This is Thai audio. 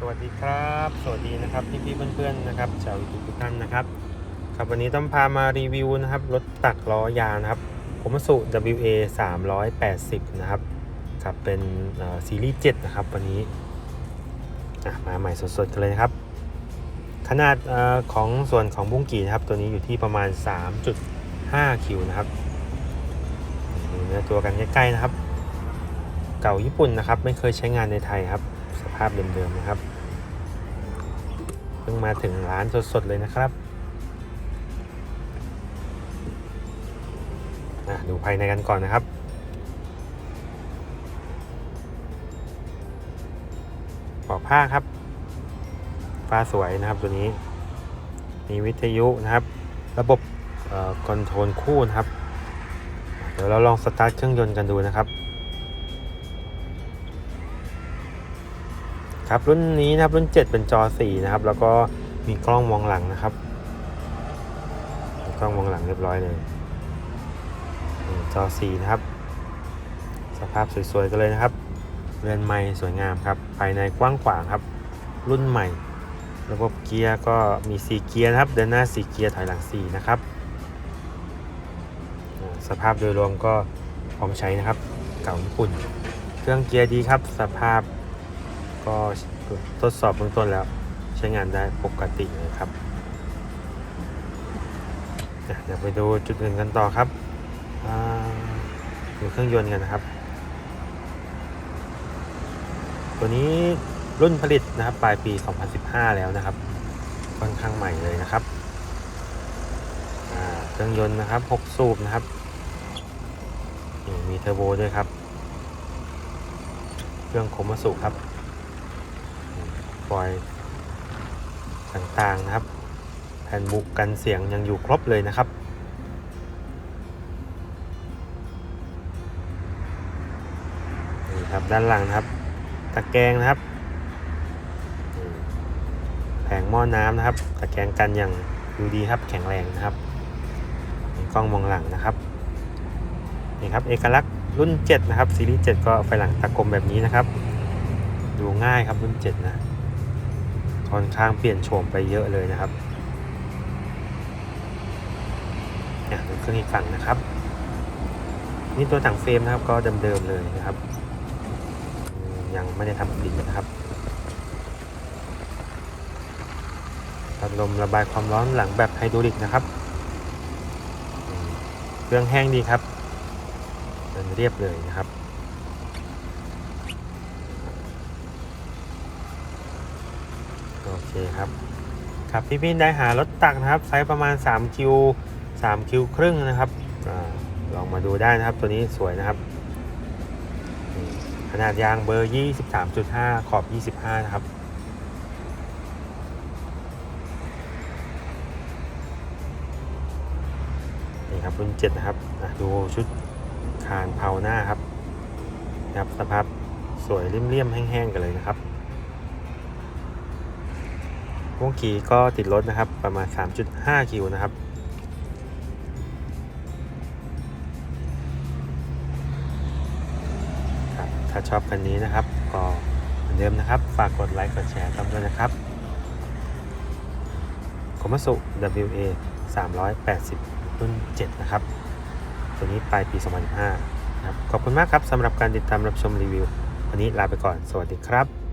สวัสดีครับ สวัสดีนะครับพี่พี่เพื่อนๆนะครับชาวยูทูบทุกท่านนะครับครับวันนี้ต้องพามารีวิวนะครับรถตักล้อยางนะครับผมสุ WA 380 นะครับครับเป็นซีรีส์7นะครับวันนี้มาใหม่สดๆกันเลยนะครับ ขนาดอของส่วนของบุ้งกีนะครับ ตัวนี้อยู่ที่ประมาณ 3.5 คิวนะครับดูเนื้อตัวกันใกล้ๆนะครับ เก่าญี่ปุ่นนะครับ ไม่เคยใช้งานในไทยครับ สภาพเดิมๆนะครับ เพิ่งมาถึงร้านสดๆเลยนะครับอะดูภายในกันก่อนนะครับ ปอกผ้าครับ ฟ้าสวยนะครับตัวนี้ มีวิทยุนะครับ ระบบคอนโทรลคู่นะครับ เดี๋ยวเราลองสตาร์ทเครื่องยนต์กันดูนะครับ ครับรุ่นนี้นะครับรุ่น 7 เป็นจอ 4 นะครับ แล้วก็มีกล้องมองหลังนะครับ กล้องมองหลังเรียบร้อยเลยนี่จอ 4 นะครับ สภาพสวยๆกันเลยนะครับเรือนไม้สวยงามครับ ภายในกว้างขวางครับ รุ่นใหม่ ระบบเกียร์ก็มี 4 เกียร์นะครับ เดินหน้า 4 เกียร์ถอยหลัง 4 นะครับ สภาพโดยรวมก็พร้อมใช้นะครับ เก่าญี่ปุ่น เครื่องเกียร์ดีครับ สภาพ ก็ทดสอบเบื้องต้นแล้วใช้งานได้ปกติเลยครับอะเดี๋ยวไปดูจุดอื่นกันต่อครับดูเครื่องยนต์กันนะครับ ตัวนี้รุ่นผลิตนะครับปลายปี 2015 แล้วนะครับ ค่อนข้างใหม่เลยนะครับเครื่องยนต์นะครับ 6 สูบนะครับ มีเทอร์โบด้วยครับ เครื่องโคมาสุครับ ฟอยล์ต่างๆนะครับ แผ่นบุกกันเสียงยังอยู่ครบเลยนะครับ นี่ครับด้านหลังนะครับ ตะแกรงนะครับ แผงหม้อน้ำนะครับ ตะแกรงกันอย่างดูดีครับแข็งแรงนะครับมีกล้องมองหลังนะครับนี่ครับเอกลักษณ์รุ่น 7 นะครับซีรีส์7ก็ไฟหลังตะกลมแบบนี้นะครับ ดูง่ายครับรุ่น 7 นะ ค่อนข้างเปลี่ยนโฉมไปเยอะเลยนะครับเนี่ยดูเครื่องอีกฝั่งนะครับ นี่ตัวถังเฟรมนะครับก็เดิมๆเลยนะครับ ยังไม่ได้ทำสีนะครับพัดลมระบายความร้อนหลังแบบไฮดรอลิกนะครับ เครื่องแห้งดีครับเดินเรียบเลยนะครับ โอเคครับครับพี่พี่ได้หารถตักนะครับไซส์ประมาณ3คิว3คิวครึ่งนะครับอลองมาดูได้นะครับตัวนี้สวยนะครับ ขนาดยางเบอร์ 23.5 ขอบ 25 นะครับนี่ครับรุ่น7นะครับดูชุดคานเผาหน้าครับนะครับสภาพสวยเลี่ยมๆแห้งๆกันเลยนะครับ วงกีก็ติดรถนะครับประมาณ 3.5คิวนะครับครับถ้าชอบคันนี้นะครับ ก็เหมือนเดิมนะครับ ฝากกดไลค์กดแชร์ตามด้วยนะครับคอมสุ WA 380 รุ่น 7 นะครับ ตัวนี้ปลายปี 2015 นะครับ ขอบคุณมากครับสำหรับการติดตามรับชมรีวิว วันนี้ลาไปก่อน สวัสดีครับ